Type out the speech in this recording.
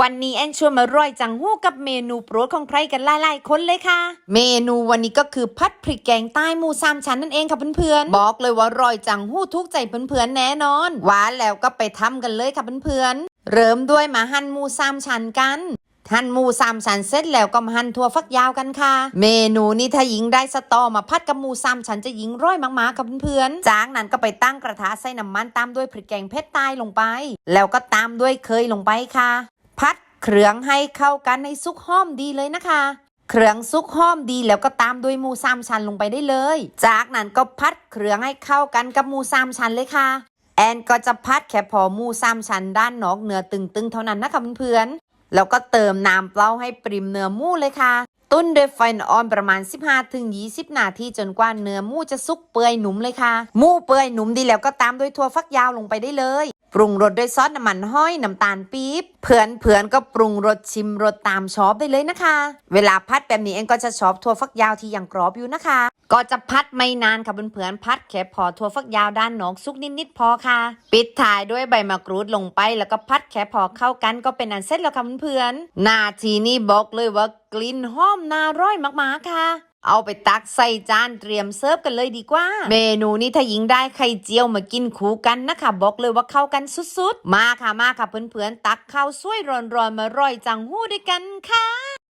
วันนี้แอนชวนมาร่อยจังหู้กับเมนูโปรดของใครกันหลายๆคนเลยค่ะ เมนูวันนี้ก็คือพัดพริกแกงใต้หมูสามชั้นนั่นเองค่ะเพื่อนๆ บอกเลยว่าร่อยจังหู้ทุกใจเพื่อนๆแน่นอน หวานแล้วก็ไปทำกันเลยค่ะเพื่อนๆ เริ่มด้วยมาหั่นหมูสามชั้นกันหั่นหมูสามชั้นเสร็จแล้วก็มาหั่นถั่วฟักยาวกันค่ะ เมนูนี้ถ้าหญิงได้สตอมาพัดกับหมูสามชั้นจะหญิงร้อยมากๆค่ะเพื่อนๆ จากนั้นก็ไปตั้งกระทะใส่น้ำมันตามด้วยพริกแกงเผ็ดใต้ลงไป แล้วก็ตามด้วยเคยลงไปค่ะ พัดเครื่องให้เข้ากันให้ซุกห้อมดีเลยนะคะ เครื่องซุกห้อมดีแล้วก็ตามด้วยหมูสามชั้นลงไปได้เลย จากนั้นก็พัดเครื่องให้เข้ากันกับหมูสามชั้นเลยค่ะแอนก็จะพัดแค่พอหมูสามชั้นด้านนอกเนื้อตึงๆ เท่านั้นนะคะเพื่อนๆแล้วก็เติมน้ำเปล่าให้ปริมเนื้อหมูเลยค่ะ ตุ้นด้วยไฟอ่อนประมาณ 15-20 นาทีจนกว่าเนื้อหมูจะสุกเปื่อยหนุ่มเลยค่ะหมูเปื่อยหนุ่มดีแล้วก็ตามด้วยถั่วฟักยาวลงไปได้เลย ปรุงรสด้วยซอสน้ำมันห้อยน้ำตาลปี๊บเพื่อนเพื่อนก็ปรุงรสชิมรสตามชอบได้เลยนะคะ เวลาพัดแบบนี้เองก็จะชอบถั่วฟักยาวที่ยังกรอบอยู่นะคะ ก็จะพัดไม่นานค่ะเพื่อนๆพัดแค่พอถั่วฟักยาวด้านนอกสุกนิดๆพอค่ะ ปิดท้ายด้วยใบมะกรูดลงไป แล้วก็พัดแค่พอเข้ากันก็เป็นอันเสร็จแล้วค่ะเพื่อนๆนาทีนี้บอกเลยว่ากลิ่นหอมน่าร่อยมากๆค่ะ เอาไปตักใส่จานเตรียมเสิร์ฟกันเลยดีกว่า เมนูนี้ถ้าหญิงได้ไข่เจียวมากินคู่กันนะคะบอกเลยว่าเข้ากันสุดๆ มาค่ะมาค่ะเพื่อนๆตักข้าวสวยร้อนๆมาร่อยจังหู้ด้วยกันค่ะ